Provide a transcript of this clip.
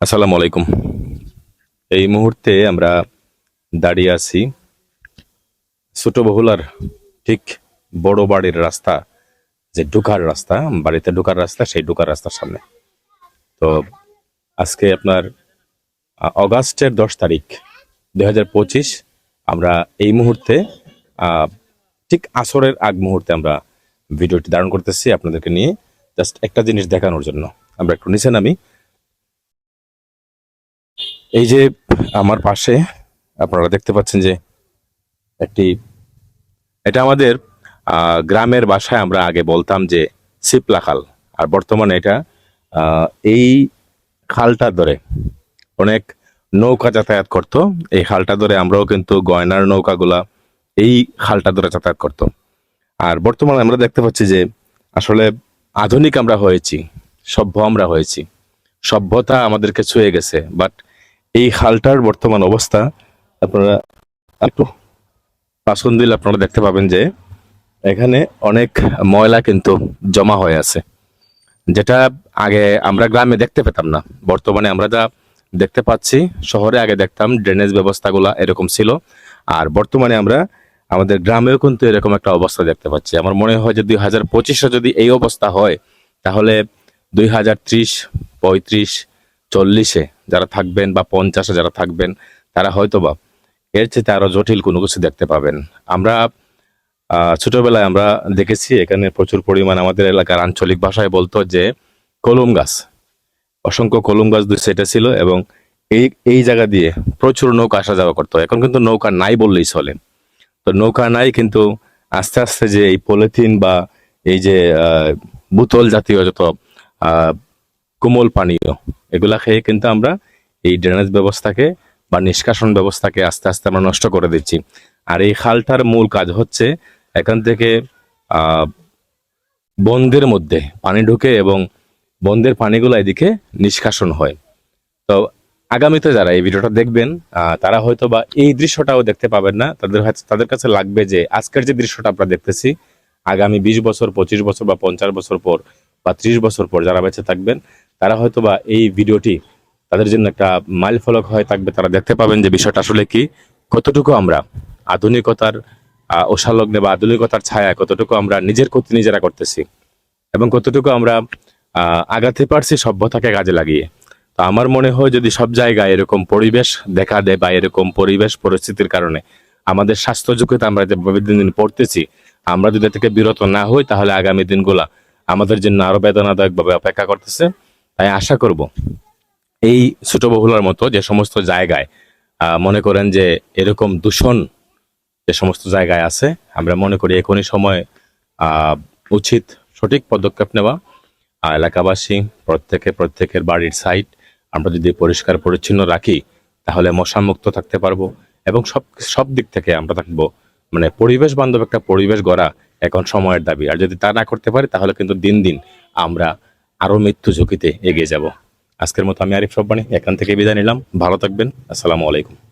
আসসালামু আলাইকুম। এই মুহূর্তে আমরা দাঁড়িয়ে আছি ছোট বহুলার ঠিক বড় বাড়ির রাস্তা, যে ঢোকার রাস্তা, বাড়িতে ঢোকার রাস্তা, সেই ঢোকার রাস্তার সামনে। তো আজকে আপনার অগাস্টের দশ তারিখ, দুই হাজার পঁচিশ, আমরা এই মুহূর্তে ঠিক আসরের আগ মুহূর্তে আমরা ভিডিওটি ধারণ করতেছি আপনাদেরকে নিয়ে। জাস্ট একটা জিনিস দেখানোর জন্য। আমরা একটু নিচে নামি এই যে আমার পাশে আপনারা দেখতে পাচ্ছেন যে একটি, এটা আমাদের গ্রামের বাসায় আমরা আগে বলতাম যে সিপলা খাল আর বর্তমানে এটা এই খালটা ধরে অনেক নৌকা যাতায়াত করত। এই খালটা ধরে আমরাও কিন্তু গয়নার নৌকাগুলা এই খালটা ধরে যাতায়াত করত। আর বর্তমানে আমরা দেখতে পাচ্ছি যে আসলে আধুনিক আমরা হয়েছি, সভ্য আমরা হয়েছি। সভ্যতা আমাদেরকে ছুঁয়ে গেছে বাট এই খালটার বর্তমান অবস্থা, আপনারা একটু পাশন দিলে আপনারা দেখতে পাবেন যে এখানে অনেক ময়লা কিন্তু জমা হয়ে আছে। যেটা আগে আমরা গ্রামে দেখতে পেতাম না। বর্তমানে আমরা যা দেখতে পাচ্ছি, শহরে আগে দেখতাম ড্রেনেজ ব্যবস্থাগুলো এরকম ছিল। আর বর্তমানে আমরা আমাদের গ্রামেও কিন্তু এরকম একটা অবস্থা দেখতে পাচ্ছি। আমার মনে হয় যে দুই হাজার পঁচিশে যদি এই অবস্থা হয়, তাহলে দুই হাজার ত্রিশ, পঁয়ত্রিশ, চল্লিশে যারা থাকবেন বা পঞ্চাশে যারা থাকবেন, তারা হয়তো বা এর চেয়ে আরও জটিল কোনো কিছু দেখতে পাবেন। আমরা ছোটবেলায় আমরা দেখেছি, এখানে প্রচুর পরিমাণ আমাদের এলাকার আঞ্চলিক ভাষায় বলতো যে, কলম গাছ। অসংখ্য কলম গাছ দুই সেটা ছিল এবং এই এই জায়গা দিয়ে প্রচুর নৌকা আসা যাওয়া করতো। এখন কিন্তু নৌকা নাই বললেই চলে। তো নৌকা নাই কিন্তু আস্তে আস্তে যে এই পলিথিন বা এই যে বোতল জাতীয় যত কোমল পানীয়। এগুলা খেয়ে কিন্তু আমরা এই ড্রেনেজ ব্যবস্থাকে বা নিষ্কাশন ব্যবস্থাকে আস্তে আস্তে আমরা নষ্ট করে দিচ্ছি। আর এই খালটার মূল কাজ হচ্ছে এখান থেকে বন্ধের মধ্যে পানি ঢুকে এবং বন্ধের পানিগুলো এদিকে নিষ্কাশন হয়। তো আগামীতে যারা এই ভিডিওটা দেখবেন তারা হয়তো বা এই দৃশ্যটাও দেখতে পাবেন না। তাদের তাদের কাছে লাগবে যে আজকের যে দৃশ্যটা আমরা দেখতেছি, আগামী বিশ বছর, পঁচিশ বছর বা পঞ্চাশ বছর পর বা ত্রিশ বছর পর যারা বেঁচে থাকবেন তারা হয়তো বা এই ভিডিওটি তাদের জন্য একটা মাইল ফলক হয়ে থাকবে। তারা দেখতে পাবেন যে বিষয়টা আসলে কি। কতটুকু আমরা আধুনিকতার ওষালগ্নে বা আধুনিকতার ছায়া, কতটুকু আমরা নিজের ক্ষতি নিজেরা করতেছি এবং কতটুকু আমরা আগাতে পারছি সভ্যতাকে কাজে লাগিয়ে। তো আমার মনে হয় যদি সব জায়গায় এরকম পরিবেশ দেখা দেয় বা এরকম পরিবেশ পরিস্থিতির কারণে আমাদের স্বাস্থ্য ঝুঁকিতে আমরা যে দিন দিন পড়তেছি, আমরা যদি থেকে বিরত না হই, তাহলে আগামী দিনগুলা আমাদের জন্য আরও বেদনাদায়কভাবে অপেক্ষা করতেছে। তাই আশা করব এই ছোট বহুলার মতো যে সমস্ত জায়গায় মনে করেন যে এরকম দূষণ যে সমস্ত জায়গায় আছে, আমরা মনে করি এখনই সময় উচিত সঠিক পদক্ষেপ নেওয়া। এলাকাবাসী, প্রত্যেকে প্রত্যেকের বাড়ির সাইড আমরা যদি পরিষ্কার পরিচ্ছন্ন রাখি, তাহলে মশামুক্ত থাকতে পারব এবং সব সব দিক থেকে আমরা থাকব। মানে পরিবেশ বান্ধব একটা পরিবেশ গড়া এখন সময়ের দাবি। আর যদি তা না করতে পারি, তাহলে কিন্তু দিন দিন আমরা আরও মৃত্যু ঝুঁকিতে এগিয়ে যাব। আজকের মতো আমি আরিফ রব্বানি, এখান থেকে বিদায় নিলাম। ভালো থাকবেন। আসসালামু আলাইকুম।